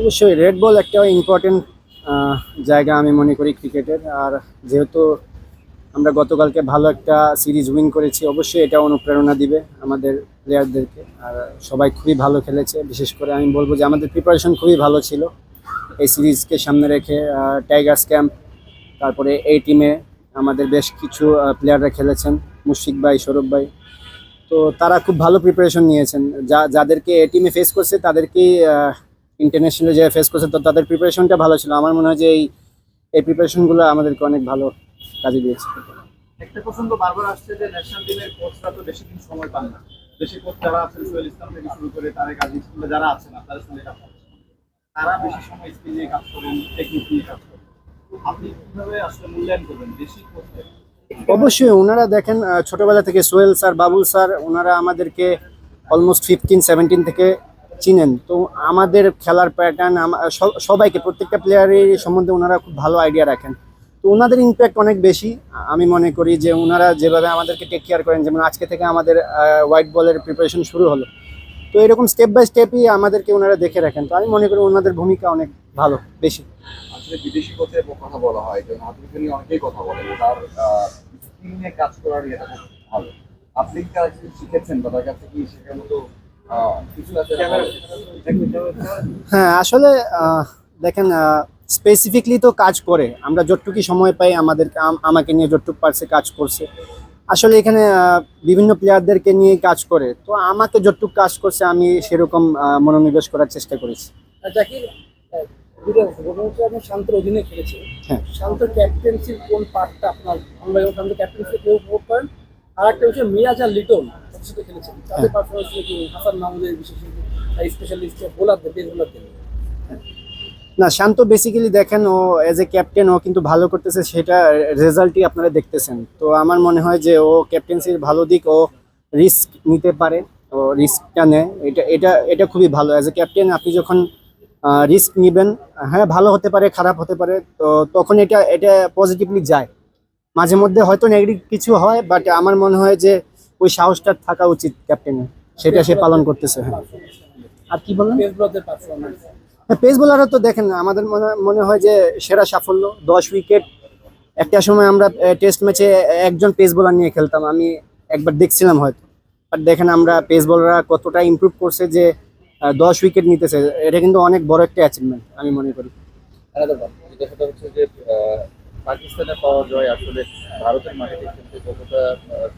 অবশ্যই red ball একটা important জায়গা আমি মনে করি ক্রিকেটের। আর যেহেতু আমরা গতকালকে ভালো একটা সিরিজ উইন করেছি, অবশ্যই এটা অনুপ্রেরণা দিবে আমাদের প্লেয়ারদেরকে আর সবাই খুবই ভালো খেলেছে, বিশেষ করে আমি বলব যে আমাদের প্রিপারেশন খুবই ভালো ছিল। এই সিরিজকে সামনে রেখে টাইগার্স ক্যাম্প তারপরে এই টিমে আমাদের বেশ কিছু প্লেয়াররা খেলেছেন, মুশফিক ভাই, সৌরভ ভাই। তো তারা খুব ভালো প্রিপারেশন নিয়েছেন। যা, যাদেরকে এ টিমে ফেস করছে, তাদেরকেই ইন্টারন্যাশনালে যে ফেস করছে তো তাদের প্রিপারেশনটা ভালো ছিল। আমার মনে হয় যে এই এই প্রিপারেশনগুলো আমাদেরকে অনেক ভালো কাজে দিয়েছে। একটা প্রসঙ্গ বারবার আসছে যে ন্যাশনাল টিমের কোচরা তো বেশি দিন সময় পান না। বেশি কোচ যারা আছেন সোহেল ইসলাম থেকে শুরু করে তারেক আজিজ কিংবা যারা আছেন আপনাদের সঙ্গে কাজ তারা বেশি সময় স্কিল নিয়ে কাজ করেন টেকনিক নিয়ে কাজ করেন। আপনি কীভাবে আসলে মূল্যায়ন করবেন বেশি কোচদের অবশ্যই ওনারা দেখেন ছোটবেলা থেকে সোহেল স্যার বাবুল স্যার ওনারা আমাদেরকে অলমোস্ট ফিফটিন সেভেন্টিন থেকে চিনেন? তো আমাদের খেলার প্যাটার্ন সবাইকে, প্রত্যেকটা প্লেয়ারের সম্বন্ধে ওনারা খুব ভালো আইডিয়া রাখেন। তো ওনাদের ইম্প্যাক্ট অনেক বেশি, আমি মনে করি যে ওনারা যেভাবে আমাদেরকে টেক কেয়ার করেন, যেমন আজকে থেকে আমাদের হোয়াইট বলের প্রিপারেশন শুরু হলো। তো এরকম স্টেপ বাই স্টেপই আমাদেরকে ওনারা দেখে রাখেন। তো আমি মনে করি ওনাদের ভূমিকা অনেক ভালো, বেশি। আসলে বিদেশি কথা বলা হয় যে মাহমুদকে নিয়ে অনেকেই কথা বলে তার কাজ করার ইয়েটা খুব ভালো। আপনি শিখেছেন বা তার কাছে কি শেখার মতো হ্যাঁ আসলে আহ, দেখেন স্পেসিফিকলি তো কাজ করে। আমরা যতটুকু সময় পাই আমাদের আম- আমাকে নিয়ে যতটুকু পারছে কাজ করছে। আসলে এখানে বিভিন্ন প্লেয়ারদেরকে নিয়ে কাজ করে। তো আমাকে যতটুকু কাজ করছে আমি সেরকম মনোনিবেশ করার চেষ্টা করেছি। শান্তর অধীনে হ্যাঁ। শান্ত ক্যাপ্টেন্সির কোন পার্টটা আপনার? ক্যাপ্টেন্সি কেউ উপভোগ করেন আর একটা হচ্ছে মিরাজ আর লিটন। সাথে খেলেছেন। তাদের পারফরমেন্স কি হাসান মাহমুদের বিশেষ স্পেশালিস্ট বোলারদের পেস বোলারদের না শান্ত বেসিক্যালি দেখেন ও এজ এ ক্যাপ্টেন ও কিন্তু ভালো করতেছে সেটা রেজাল্টই আপনারা দেখতেছেন। তো আমার মনে হয় যে ও ক্যাপ্টেন্সির ভালো দিক ও রিস্ক নিতে পারে ও রিস্কটা নেয়। এটা এটা এটা খুবই ভালো। অ্যাজ এ ক্যাপ্টেন আপনি যখন রিস্ক নেবেন হ্যাঁ ভালো হতে পারে খারাপ হতে পারে তো তখন এটা এটা পজিটিভলি যায়। মাঝে মধ্যে হয়তো নেগেটিভ কিছু হয় বাট আমার মনে হয় যে ওই সাহসটা থাকা উচিত ক্যাপ্টেনের সেটা সে পালন করতেছে হ্যাঁ। আর কি বললেন পেস পেস বোলাররা তো দেখেন আমাদের মনে মনে হয় যে সেরা সাফল্য দশ উইকেট একটা সময় আমরা টেস্ট ম্যাচে একজন পেস বোলার নিয়ে খেলতাম আমি একবার দেখছিলাম হয়তো। আর দেখেন আমরা পেস বোলাররা কতটা ইমপ্রুভ করছে যে দশ উইকেট নিতেছে। এটা কিন্তু অনেক বড় একটা অ্যাচিভমেন্ট আমি মনে করি। পাকিস্তানে পাওয়া জয় আসলে ভারতের মাটিতে খেলতে কতটা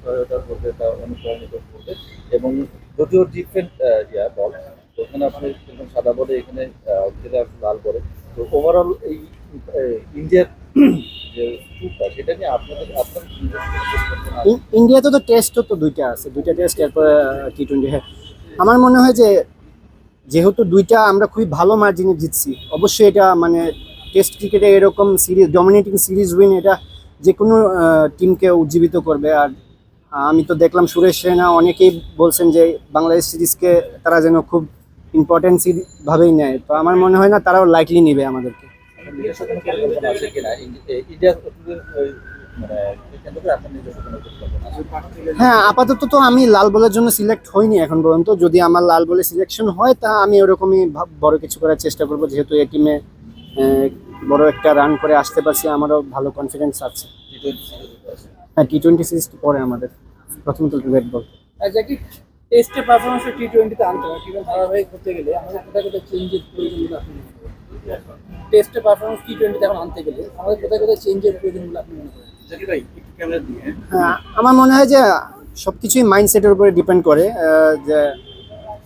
সহায়তা করবে বা অনুপ্রাণিত করবে। এবং যদিও ডিফারেন্ট ইয়া বল ওখানে আপনি সাদা বলে এখানে খেলে আসলে লাল বলে তো ওভারঅল এই ইন্ডিয়ার যে আপনার ইন্ডিয়াতে তো টেস্টও তো দুইটা আছে, দুইটা টেস্ট এরপরে টি টোয়েন্টি হ্যাঁ। আমার মনে হয় যে, যেহেতু দুইটা আমরা খুবই ভালো মার্জিনে জিতছি, অবশ্যই এটা মানে টেস্ট ক্রিকেটে এরকম সিরিজ ডমিনেটিং সিরিজ উইন এটা যে কোনো টিমকে উজ্জীবিত করবে। আর আমি তো দেখলাম সুরেশ রেনা অনেকেই বলছেন যে বাংলাদেশ সিরিজকে তারা যেন খুব ইম্পর্টেন্ট ভাবেই নেয়। তো আমার মনে হয় না তারাও লাইকলি নেবে আমাদেরকে। এ, হ্যাঁ আপাতত তো আমি লাল বলের জন্য সিলেক্ট হইনি এখন পর্যন্ত। যদি আমার লাল বলে সিলেকশন হয় তা আমি ওরকমই বড় কিছু করার চেষ্টা করব যেহেতু এই টিমে বড় একটা রান করে আসতে পারছি আমারও ভালো কনফিডেন্স আছে। টি টোয়েন্টি সিরিজ হ্যাঁ টি টোয়েন্টি সিরিজ পরে আমাদের প্রথম প্রথমত রেড বল টেস্টে পারফরমেন্স টি টোয়েন্টিতে আনতে হবে টি ধারাবাহিক করতে গেলে আমাদের কোথায় কোথায় চেঞ্জের প্রয়োজন আপনি টেস্টে পারফরমেন্স টি টোয়েন্টিতে এখন আনতে গেলে আমাদের কোথায় কোথায় চেঞ্জের প্রয়োজন আপনি মনে করেন? জাকির ভাই একটু ক্যামেরা দিয়ে। হ্যাঁ আমার মনে হয় যে সব কিছুই মাইন্ডসেটের উপরে ডিপেন্ড করে যে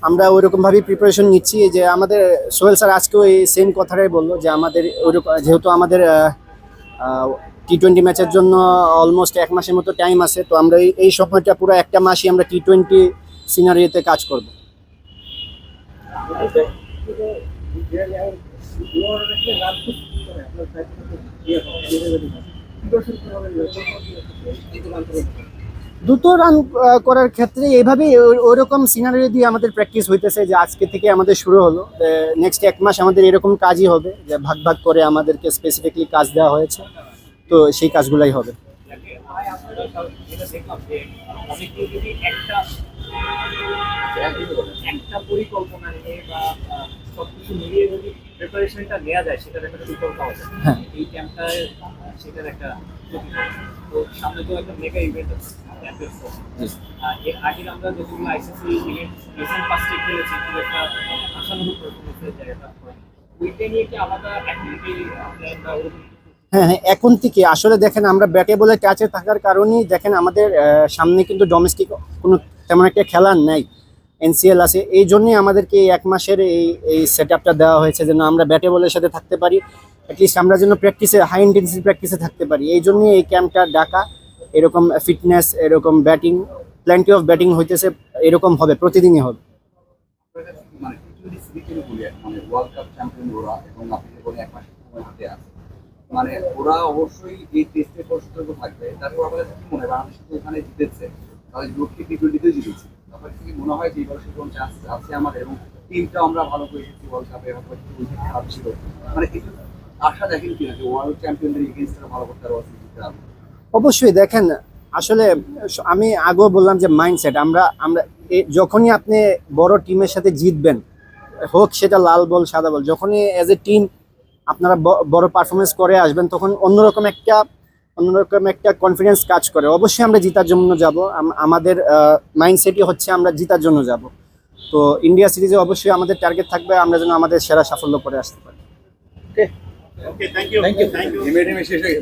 আমরা ওইরকমভাবেই প্রিপারেশন নিচ্ছি। যে আমাদের, সোহেল স্যার আজকেও এই সেম কথাটাই বলল যে আমাদের ওইরকম, যেহেতু আমাদের টি টোয়েন্টি ম্যাচের জন্য অলমোস্ট এক মাসের মতো টাইম আছে, তো আমরা এই- সময়টা পুরো একটা মাসই আমরা টি টোয়েন্টি সিনারিতে কাজ করব। দুটো রান করার ক্ষেত্রে এইভাবেই ওইরকম সিনারি দিয়ে আমাদের প্র্যাকটিস হইতেছে যে আজকে থেকে আমাদের শুরু হলো। নেক্সট এক মাস আমাদের এরকম কাজই হবে যে ভাগ ভাগ করে আমাদেরকে স্পেসিফিকলি কাজ দেওয়া হয়েছে। তো সেই কাজগুলাই হবে। যেটা দেখলাম যে অনেকেই যদি একটা একটা পরিকল্পনা নিয়ে বা সবকিছু মিলিয়ে যদি প্রিপারেশনটা নেওয়া যায় সেটার একটা সুফল পাওয়া যায় হ্যাঁ। এই ক্যাম্পটা সেটার একটা তো সামনে তো একটা মেগা ইভেন্ট আছে। ক্যাম্পের আর এর আগে আমরা যতগুলো আইসিসি ইভেন্ট রিসেন্ট পাঁচটি খেলেছি খুব একটা আশানুরূপ পারফরমেন্সের জায়গাটা ওইটা নিয়ে কি আলাদা অ্যাক্টিভিটি প্ল্যান বা ওরকম কিছু হ্যাঁ হ্যাঁ এখন থেকে আসলে দেখেন আমরা ব্যাটে বলে টাচে থাকার কারণেই দেখেন আমাদের সামনে কিন্তু ডোমেস্টিক কোনো তেমন একটা খেলার নেই। এনসিএল আছে এই জন্যই আমাদেরকে এই এক মাসের এই এই সেট আপটা দেওয়া হয়েছে যেন আমরা ব্যাটে বলের সাথে থাকতে পারি। অ্যাটলিস্ট আমরা যেন প্র্যাকটিসে হাই ইন্টেন্সিটি প্র্যাকটিসে থাকতে পারি। এই জন্যই এই ক্যাম্পটা ডাকা এরকম ফিটনেস এরকম ব্যাটিং প্ল্যান্টি অফ ব্যাটিং হইতেছে, এরকম হবে, প্রতিদিনই হবে। মানে মানে মানে ওরা অবশ্যই টেস্টে থাকবে। তারপর কি মনে হয় ওখানে জিতেছে কি মনে হয় যে এবং টিমটা আমরা ভালো করে এসেছি ওয়ার্ল্ড মানে আশা দেখেন কিনা ওয়ার্ল্ড চ্যাম্পিয়নদের এগেনস্টে ভালো করতে পারব জিততে পারব অবশ্যই দেখেন আসলে আমি আগেও বললাম যে মাইন্ডসেট আমরা আমরা এ- যখনই আপনি বড় টিমের সাথে জিতবেন হোক সেটা লাল বল সাদা বল যখনই অ্যাজ এ টিম আপনারা বড় পারফরমেন্স করে আসবেন তখন অন্যরকম একটা অন্যরকম একটা কনফিডেন্স কাজ করে। অবশ্যই আমরা জিতার জন্য যাব আমাদের মাইন্ডসেটই হচ্ছে আমরা জিতার জন্য যাব। তো ইন্ডিয়া সিরিজে অবশ্যই আমাদের টার্গেট থাকবে আমরা যেন আমাদের সেরা সাফল্য করে আসতে পারি। Okay okay thank you. Thank you